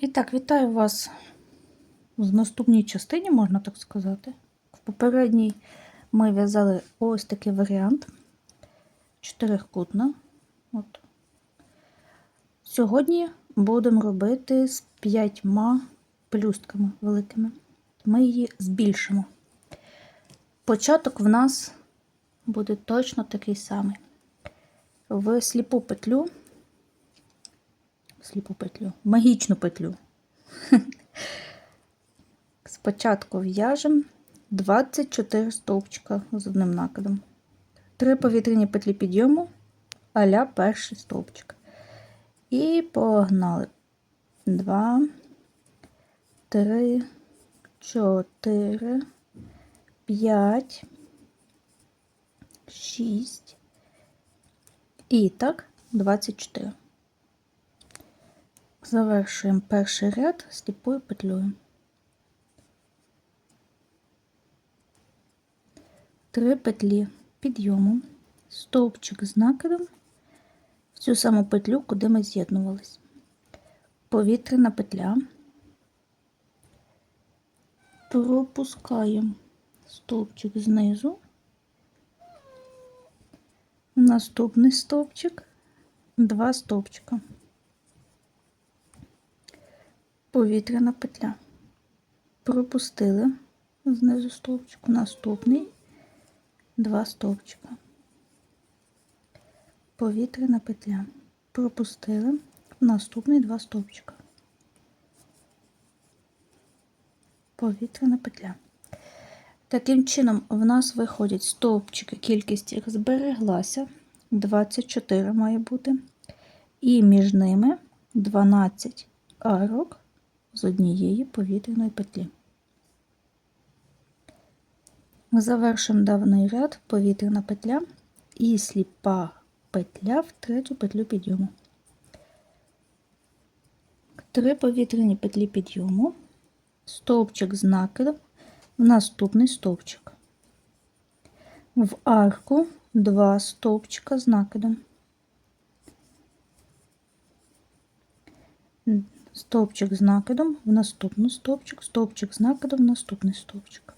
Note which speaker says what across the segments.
Speaker 1: І так, вітаю вас в наступній частині, можна так сказати. В попередній ми в'язали ось такий варіант чотирикутна. От. Сьогодні будемо робити з п'ятьма пелюстками великими. Ми її збільшимо. Початок в нас буде точно такий самий. В сліпу петлю сліпу петлю, магічну петлю. Спочатку в'яжемо 24 стовпчика з одним накидом. Три повітряні петлі підйому, аля перший стовпчик. І погнали. Два, три, чотири, п'ять, шість. І так, 24. Завершуємо перший ряд сліпою петлею. Три петлі підйому, стовпчик з накидом в цю саму петлю, куди ми з'єднувались. Повітряна петля. Пропускаємо стовпчик знизу, наступний стовпчик, два стовпчика. Повітряна петля. Пропустили знизу стовпчику, наступний два стовпчика. Повітряна петля. Пропустили наступний два стовпчика. Повітряна петля. Таким чином, в нас виходять стовпчики, кількість їх збереглася. 24 має бути. І між ними 12 арок з однієї повітряної петлі. Завершимо давний ряд повітряна петля і сліпа петля в третю петлю підйому. Три повітряні петлі підйому, стовпчик з накидом в наступний стовпчик. В арку два стовпчика з накидом. Стовпчик з накидом в наступний стовпчик, стовпчик з накидом в наступний стовпчик.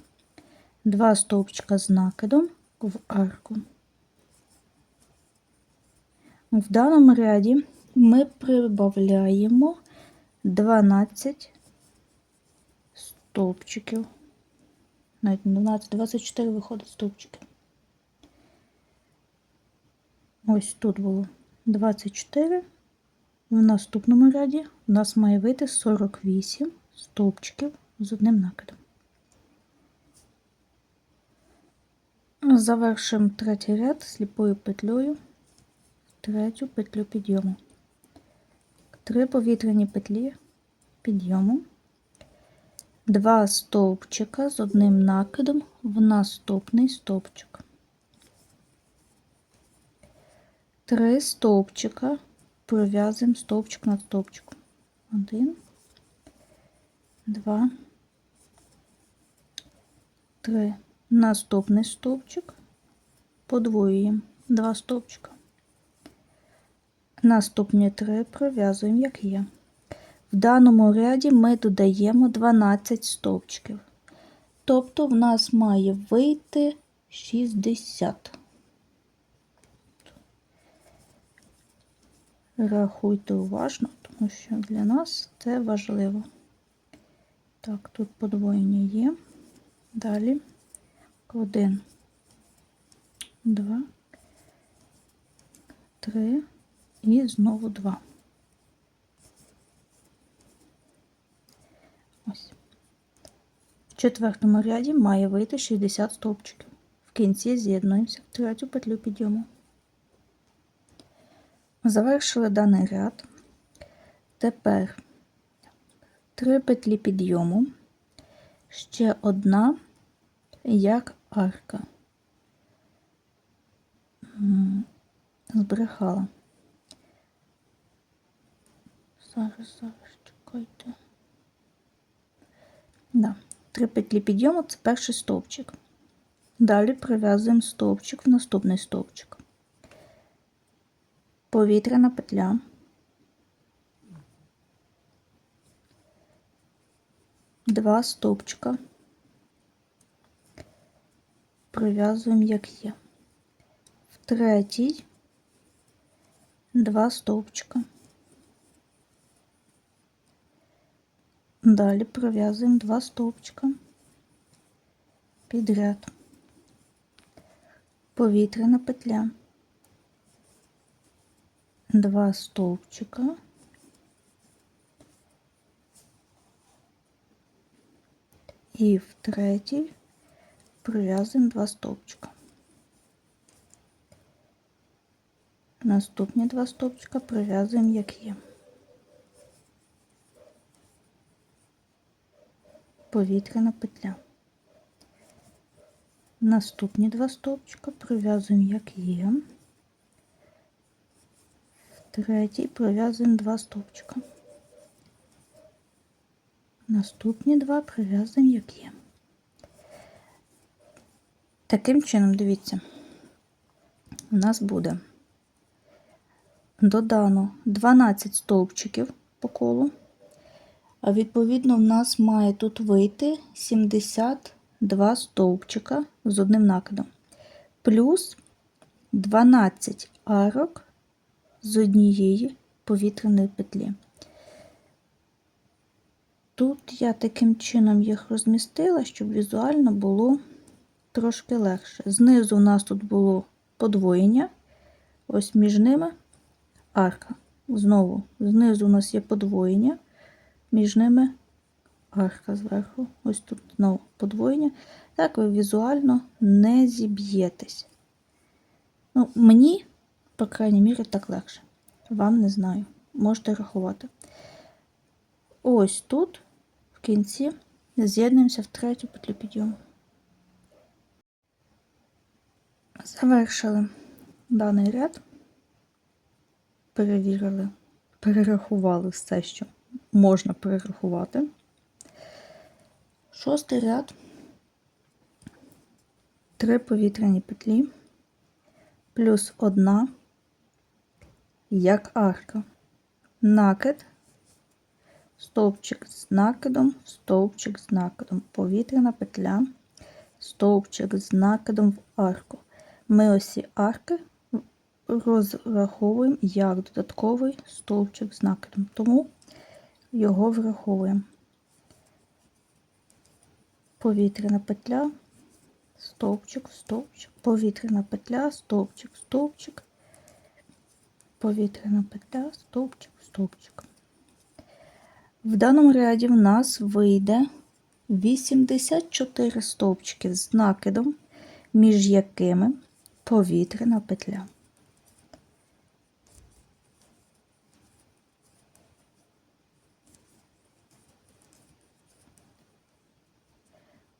Speaker 1: Два стовпчика з накидом в арку. В даному ряді ми прибавляємо 12 стовпчиків. Навіть 12, 24 виходить стовпчики. Ось тут було 24. В наступному ряді у нас має вийти 48 стовпчиків з одним накидом. Завершуємо третій ряд сліпою петлею, третю петлю підйому. Три повітряні петлі підйому, два стовпчика з одним накидом в наступний стовпчик. Три стовпчика пров'язуємо стовпчик над стовпчиком. Один, два, три. Наступний стовпчик подвоюємо два стовпчика. Наступні три пров'язуємо, як є. В даному ряді ми додаємо 12 стовпчиків. Тобто в нас має вийти 60. Рахуйте уважно, тому що для нас це важливо. Так, тут подвоєння є. Далі один, два, три і знову два. Ось. В четвертому ряді має вийти 60 стовпчиків. В кінці з'єднуємося в третю петлю підйому. Завершили даний ряд. Тепер три петлі підйому, ще одна як арка. Збрехала. Зараз, зараз, чекайте. Да. Три петлі підйому це перший стовпчик. Далі прив'язуємо стовпчик в наступний стовпчик повітряна петля, два стовпчика пров'язуємо як є. В третій два стовпчика. Далі пров'язуємо два стовпчика підряд. Повітряна петля. Два стовпчика. І в третій пров'язуємо два стовпчика. Наступні два стовпчика пров'язуємо як є. Повітряна петля. Наступні два стовпчика пров'язуємо як є. Третій пров'язуємо два стовпчика. Наступні два пров'язуємо як є. Таким чином, дивіться, у нас буде додано 12 стовпчиків по колу, а відповідно, в нас має тут вийти 72 стовпчика з одним накидом, плюс 12 арок з однієї повітряної петлі. Тут я таким чином їх розмістила, щоб візуально було трошки легше. Знизу у нас тут було подвоєння, ось між ними арка. Знову, знизу у нас є подвоєння, між ними арка зверху. Ось тут знову подвоєння. Так ви візуально не зіб'єтесь. Ну, Мені, по крайній мірі, так легше. Вам не знаю. Можете рахувати. Ось тут, в кінці, з'єднуємося в третю петлю підйому. Завершили даний ряд, перевірили, перерахували все, що можна перерахувати. Шостий ряд, три повітряні петлі, плюс одна, як арка, накид, стовпчик з накидом, стовпчик з накидом, повітряна петля, стовпчик з накидом в арку. Ми ось ці арки розраховуємо як додатковий стовпчик з накидом, тому його враховуємо. Повітряна петля, стовпчик, стовпчик, повітряна петля, стовпчик, стовпчик, повітряна петля, стовпчик, стовпчик. В даному ряді в нас вийде 84 стовпчики з накидом, між якими повітряна петля.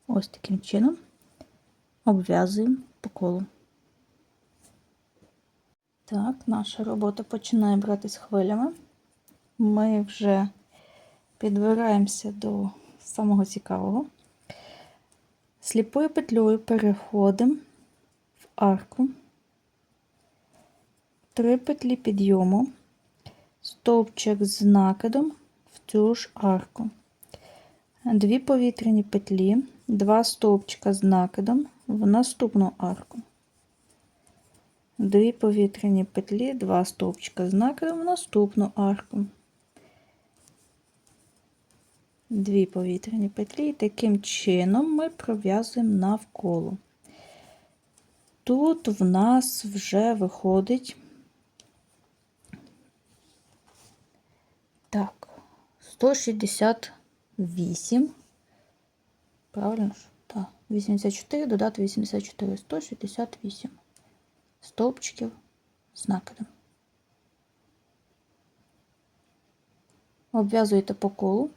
Speaker 1: Ось таким чином обв'язуємо по колу. Так, наша робота починає братись хвилями. Ми вже підбираємося до самого цікавого. Сліпою петлею переходимо в арку, три петлі підйому, стовпчик з накидом в цю ж арку, дві повітряні петлі, два стовпчика з накидом в наступну арку. Дві повітряні петлі, два стовпчика з накидом в наступну арку. Дві повітряні петлі, і таким чином ми пров'язуємо навколо. Тут в нас вже виходить так, 168. Правильно? Так, 84, додати 84, 168 стовпчиків з накидом. Обв'язуєте по колу,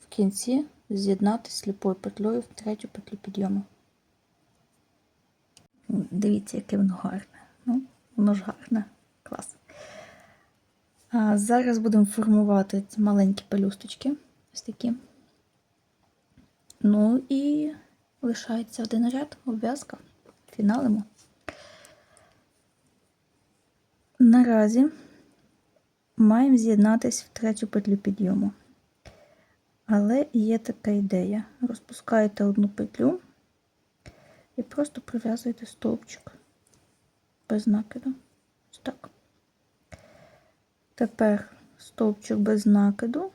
Speaker 1: в кінці з'єднати сліпою петлею в третю петлю підйому. Дивіться, яке воно гарне. Ну, воно ж гарне. Клас. А зараз будемо формувати маленькі пелюсточки. Ось такі. Ну і лишається один ряд, обв'язка. Фіналимо. Наразі маємо з'єднатися в третю петлю підйому. Але є така ідея. Розпускаєте одну петлю і просто прив'язуєте стовпчик без накиду. Ось так. Тепер стовпчик без накиду,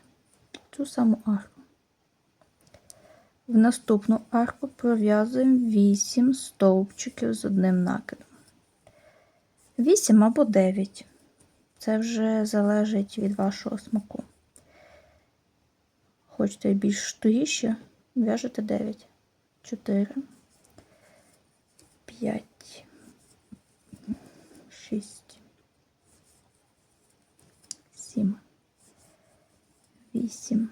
Speaker 1: цю саму арку. В наступну арку пров'язуємо 8 стовпчиків з одним накидом. 8 або 9. Це вже залежить від вашого смаку. Хочете більш тугіше, в'яжете 9, 4, 5, 6, 7, 8.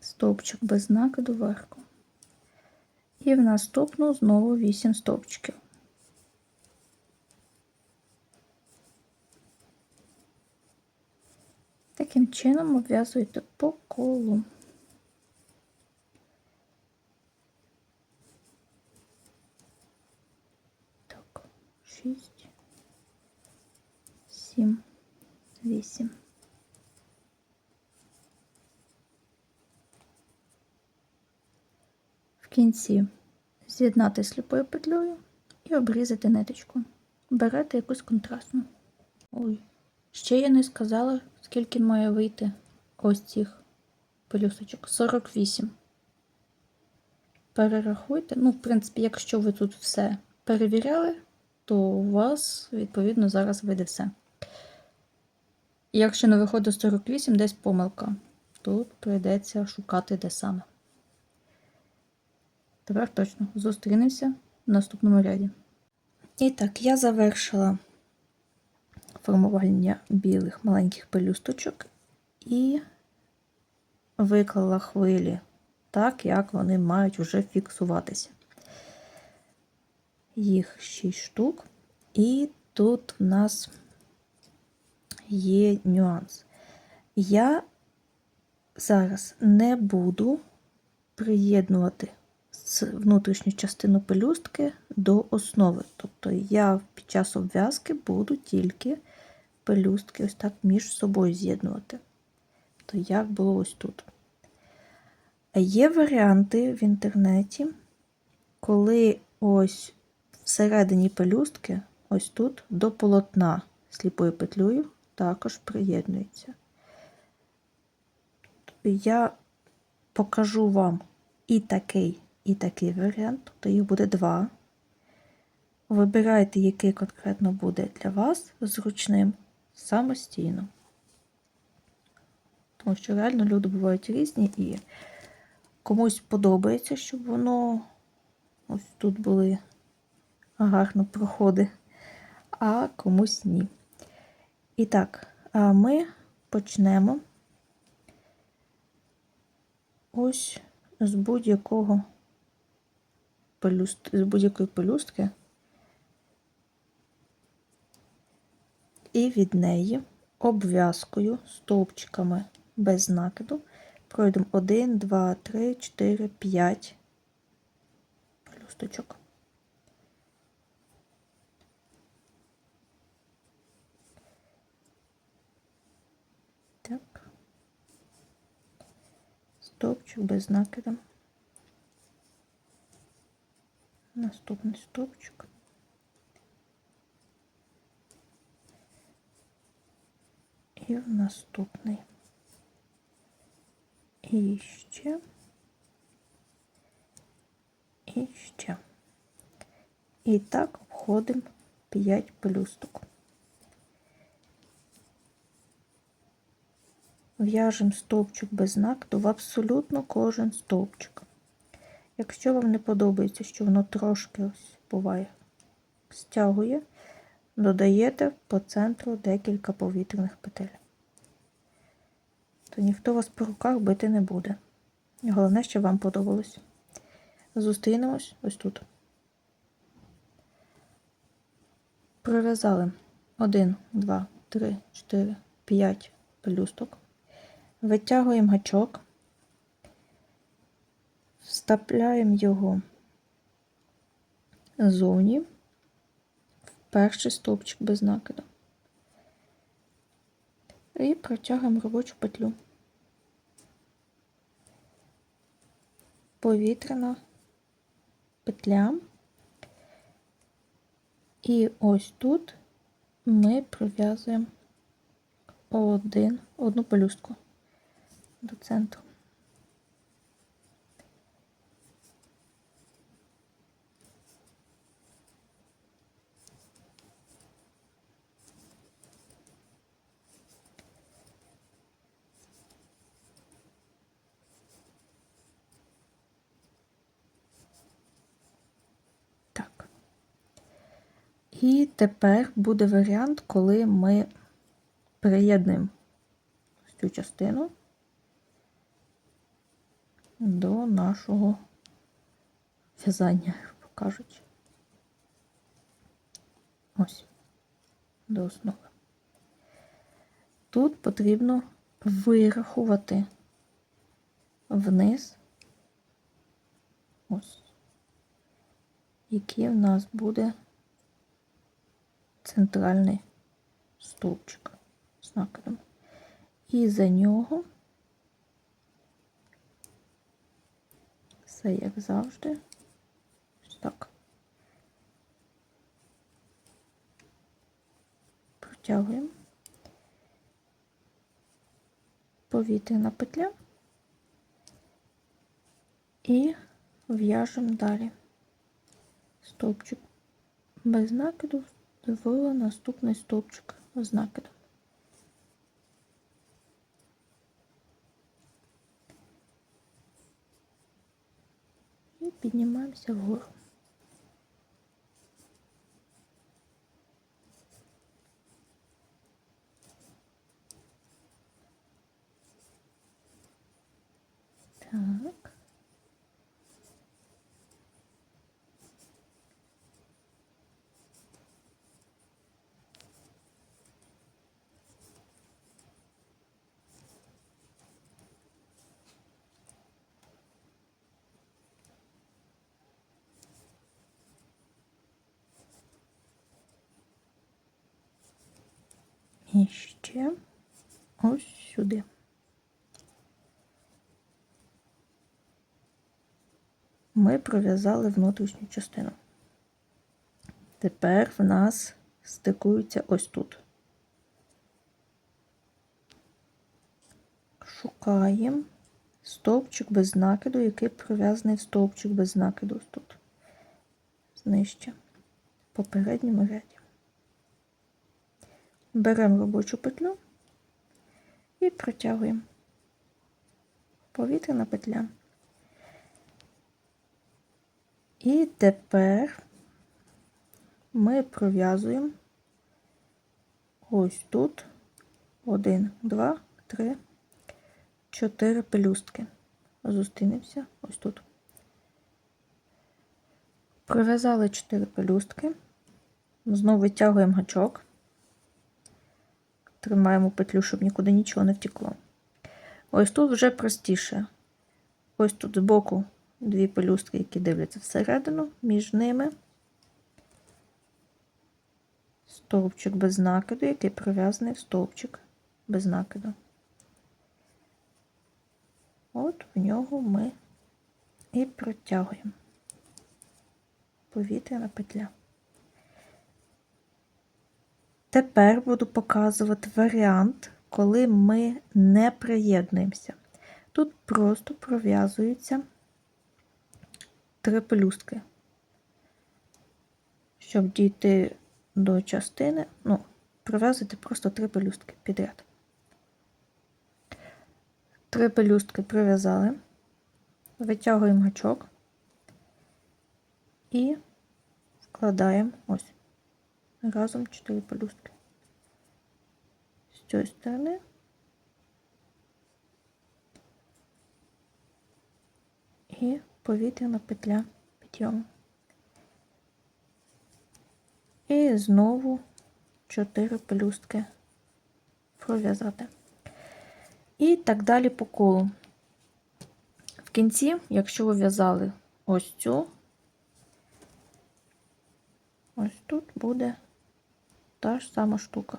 Speaker 1: Стовпчик без накиду вверху. І в наступну знову 8 стовпчиків. Таким чином обв'язуєте по колу. Так, 6, 7, 8. В кінці з'єднати сліпою петлею і обрізати ниточку. Берете якусь контрастну. Ой, ще я не сказала, скільки має вийти ось цих пелюсточок. 48. Перерахуйте. Ну, в принципі, якщо ви тут все перевіряли, то у вас, відповідно, зараз вийде все. Якщо не виходить 48, десь помилка. Тут прийдеться шукати де саме. Тепер точно зустрінемося в наступному ряді. І так, я завершила формування білих маленьких пелюсточок і виклала хвилі так, як вони мають вже фіксуватися. Їх 6 штук, і тут в нас є нюанс. Я зараз не буду приєднувати внутрішню частину пелюстки до основи. Тобто я під час обв'язки буду тільки пелюстки ось так між собою з'єднувати. То як було ось тут. Є варіанти в інтернеті, коли ось всередині пелюстки, ось тут до полотна сліпою петлею також приєднується. Я покажу вам і такий, і такий варіант, тобто їх буде два. Вибирайте, який конкретно буде для вас зручним самостійно. Тому що реально люди бувають різні і комусь подобається, щоб воно ось тут були гарно проходи, а комусь ні. І так, ми почнемо ось з будь-якого з будь-якої пелюстки і від неї обв'язкою стовпчиками без накиду пройдемо 1, 2, 3, 4, 5 пелюсточок. Так, стовпчик без накиду. Наступний стовпчик. І в наступний. І ще. І ще. І так обходимо 5 пелюсток. В'яжемо стовпчик без накиду в абсолютно кожен стовпчик. Якщо вам не подобається, що воно трошки ось буває, стягує, додаєте по центру декілька повітряних петель. То ніхто вас по руках бити не буде. Головне, щоб вам подобалось. Зустрінемось ось тут. Пров'язали 1, 2, 3, 4, 5 пелюсток. Витягуємо гачок, вставляємо його ззовні перший стовпчик без накиду. І протягуємо робочу петлю. повітряна петля. І ось тут ми пров'язуємо один, одну пелюстку до центру. Так. І тепер буде варіант, коли ми приєднуємо цю частину до нашого в'язання, покажуть. Ось, до основи. Тут потрібно вирахувати вниз, ось, який в нас буде центральний стовпчик з накидом. І за нього все як завжди. Ось так. Протягуємо повітряна петля і в'яжемо далі стовпчик без накиду в наступний стовпчик з накидом. І піднімаємося вгору. І ще ось сюди. Ми пров'язали внутрішню частину. Тепер в нас стикуються ось тут. Шукаємо стовпчик без накиду, який пров'язаний в стовпчик без накиду тут. Знижче. В попередньому ряді. Беремо робочу петлю і протягуємо повітряна петля. І тепер ми пров'язуємо ось тут один, два, три, чотири пелюстки. Зустрінемося ось тут. Пров'язали 4 пелюстки, знову витягуємо гачок, тримаємо петлю, щоб нікуди нічого не втекло. Ось тут вже простіше. Ось тут збоку дві пелюстки, які дивляться всередину, між ними стовпчик без накиду, який пров'язаний в стовпчик без накиду. От в нього ми і протягуємо повітряна петля. Тепер буду показувати варіант, коли ми не приєднуємося. Тут просто пров'язуються три пелюстки. Щоб дійти до частини, ну, пров'язати просто три пелюстки підряд. Три пелюстки прив'язали, витягуємо гачок і вкладаємо ось разом чотири пелюстки. З цієї сторони і повітряна петля підйому. І знову 4 пелюстки пров'язати. І так далі по колу. В кінці, якщо ви в'язали ось цю, ось тут буде та ж сама штука.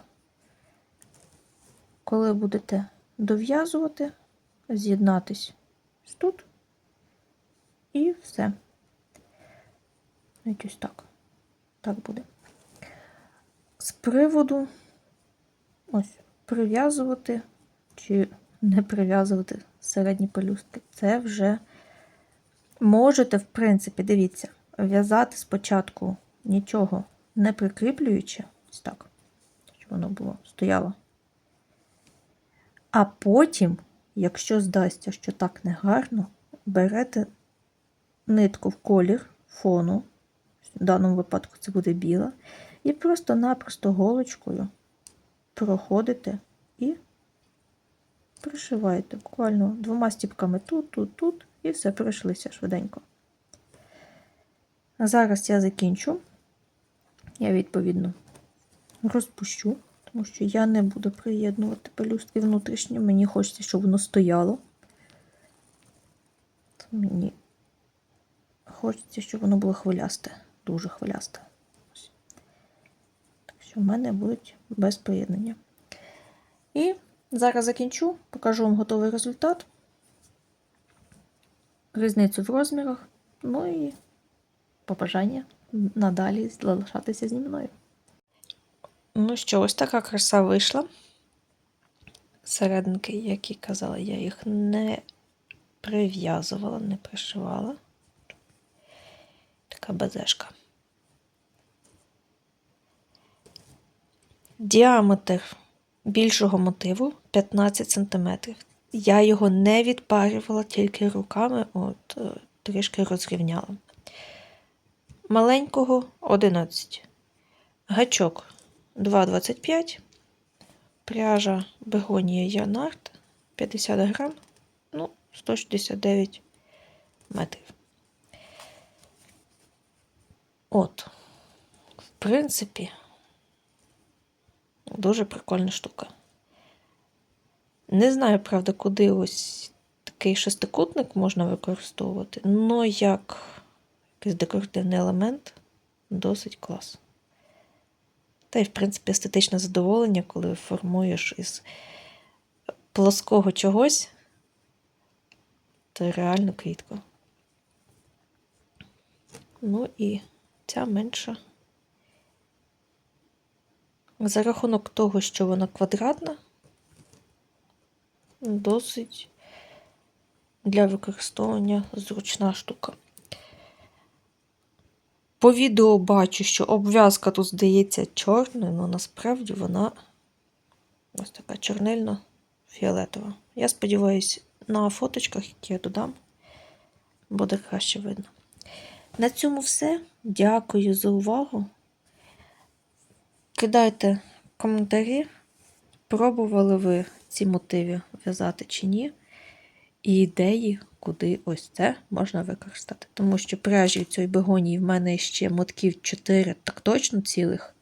Speaker 1: Коли будете дов'язувати, з'єднатись тут, І все. Ось так. Так буде. З приводу ось прив'язувати чи не прив'язувати середні пелюстки. Це вже можете, в принципі, дивіться, в'язати спочатку нічого не прикріплюючи, ось так, щоб воно було стояло. А потім, якщо здасться, що так не гарно, берете нитку в колір фону, в даному випадку це буде біла, і просто-напросто голочкою проходите і пришиваєте буквально двома стіпками тут, тут, тут, і все пройшлися швиденько. А зараз я закінчу. Я відповідно розпущу, тому що я не буду приєднувати пелюстки внутрішні. Мені хочеться, щоб воно стояло. Мені хочеться, щоб воно було хвилясте, дуже хвилясте. Так що в мене будуть без приєднання. І зараз закінчу, покажу вам готовий результат, різницю в розмірах, ну і побажання надалі залишатися зі мною. Ну що, ось така краса вийшла. Серединки, як і казала, я їх не прив'язувала, не пришивала. Така базешка. Діаметр більшого мотиву 15 см. Я його не відпарювала тільки руками, от е, трішки розрівняла. Маленького 11. Гачок 2,25. Пряжа бегонія Янарт 50 грам, ну, 169 метрів. От, в принципі, дуже прикольна штука. Не знаю, правда, куди ось такий шестикутник можна використовувати, але як якийсь декоративний елемент досить клас. Та й, в принципі, естетичне задоволення, коли формуєш із плоского чогось, то реально квітку. Ну і ця менша. За рахунок того, що вона квадратна, досить для використовування зручна штука. По відео бачу, що обв'язка тут здається чорною, але насправді вона ось така чорнильно-фіолетова. Я сподіваюся, на фоточках, які я додам, буде краще видно. На цьому все. Дякую за увагу. Кидайте коментарі, пробували ви ці мотиви в'язати чи ні, і ідеї, куди ось це можна використати. Тому що пряжі цієї бегонії в мене ще мотків 4, так точно цілих,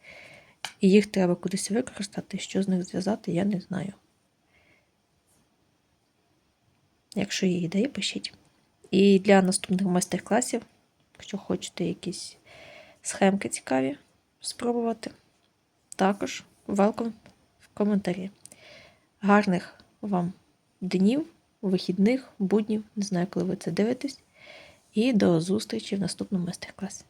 Speaker 1: і їх треба кудись використати, що з них зв'язати, я не знаю. Якщо є ідеї, пишіть. І для наступних майстер-класів, якщо хочете якісь схемки цікаві спробувати, також welcome в коментарі. Гарних вам днів, вихідних, буднів, не знаю, коли ви це дивитесь. І до зустрічі в наступному майстер-класі.